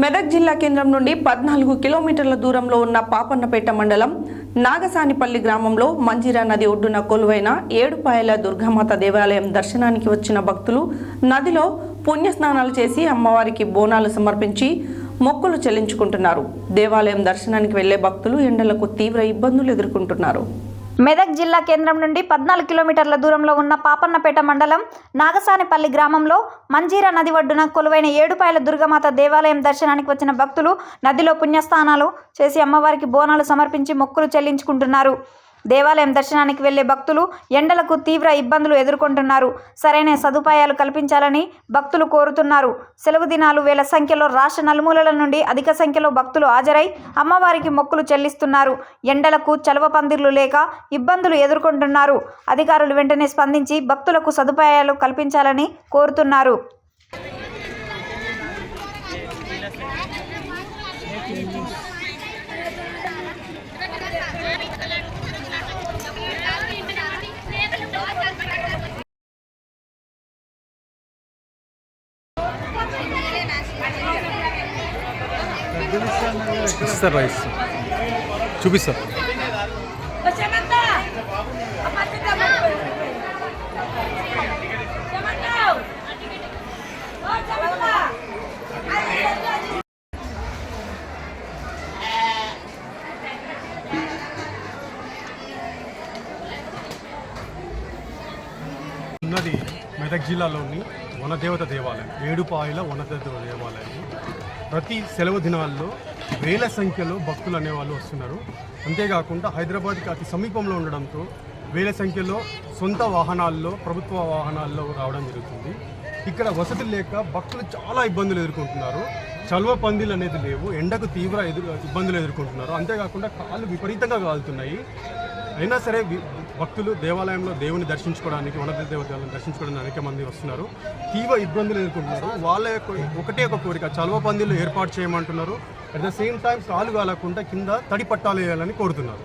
మెదక్ జిల్లా కేంద్రం నుండి పద్నాలుగు కిలోమీటర్ల దూరంలో ఉన్న పాపన్నపేట మండలం నాగసానిపల్లి గ్రామంలో మంజీరా నది ఒడ్డున కొలువైన ఏడుపాయల దుర్గామాత దేవాలయం దర్శనానికి వచ్చిన భక్తులు నదిలో పుణ్యస్నానాలు చేసి అమ్మవారికి బోనాలు సమర్పించి మొక్కులు చెల్లించుకుంటున్నారు. దేవాలయం దర్శనానికి వెళ్ళే భక్తులు ఎండలకు తీవ్ర ఇబ్బందులు ఎదుర్కొంటున్నారు. మెదక్ జిల్లా కేంద్రం నుండి పద్నాలుగు కిలోమీటర్ల దూరంలో ఉన్న పాపన్నపేట మండలం నాగసానిపల్లి గ్రామంలో మంజీరా నది ఒడ్డున కొలువైన ఏడుపాయల దుర్గమాత దేవాలయం దర్శనానికి వచ్చిన భక్తులు నదిలో పుణ్యస్నానాలు చేసి అమ్మవారికి బోనాలు సమర్పించి మొక్కులు చెల్లించుకుంటున్నారు. దేవాలయం దర్శనానికి వెళ్ళే భక్తులు ఎండలకు తీవ్ర ఇబ్బందులు ఎదుర్కొంటున్నారు. సరైన సదుపాయాలు కల్పించాలని భక్తులు కోరుతున్నారు. సెలవు దినాలు వేల సంఖ్యలో రాష్ట్ర నలుమూలల నుండి అధిక సంఖ్యలో భక్తులు హాజరై అమ్మవారికి మొక్కులు చెల్లిస్తున్నారు. ఎండలకు చలవ పందిర్లు లేక ఇబ్బందులు ఎదుర్కొంటున్నారు. అధికారులు వెంటనే స్పందించి భక్తులకు సదుపాయాలు కల్పించాలని కోరుతున్నారు. ఇస్తారు రైస్ చూపిస్తా Samantha! Kapatid naman po. Samantha! Oh! ఉన్నది మెదక్ జిల్లాలోని వనదేవత దేవాలయం ఏడుపాయల వనదేవత దేవాలయం ప్రతి సెలవు దినాల్లో వేల సంఖ్యలో భక్తులు అనేవాళ్ళు వస్తున్నారు. అంతేకాకుండా హైదరాబాద్కి అతి సమీపంలో ఉండడంతో వేల సంఖ్యలో సొంత వాహనాల్లో ప్రభుత్వ వాహనాల్లో రావడం జరుగుతుంది. ఇక్కడ వసతి లేక భక్తులు చాలా ఇబ్బందులు ఎదుర్కొంటున్నారు. చలువ పందిలు అనేది లేవు. ఎండకు తీవ్ర ఎదురు ఇబ్బందులు ఎదుర్కొంటున్నారు. అంతేకాకుండా కాళ్ళు విపరీతంగా కాలుతున్నాయి అయినా సరే వి- భక్తులు దేవాలయంలో దేవుని దర్శించుకోవడానికి వనద దేవతలను దర్శించుకోవడానికి అనేక మంది వస్తున్నారు. తీవ్ర ఇబ్బందులు ఎదుర్కొంటున్నారు. వాళ్ళ యొక్క ఒకటే ఒక కోరిక చలవ పందిళ్ళు ఏర్పాటు చేయమంటున్నారు. అట్ ద సేమ్ టైం కాలు కాలకుండా కింద తడి పట్టాలు వేయాలని కోరుతున్నారు.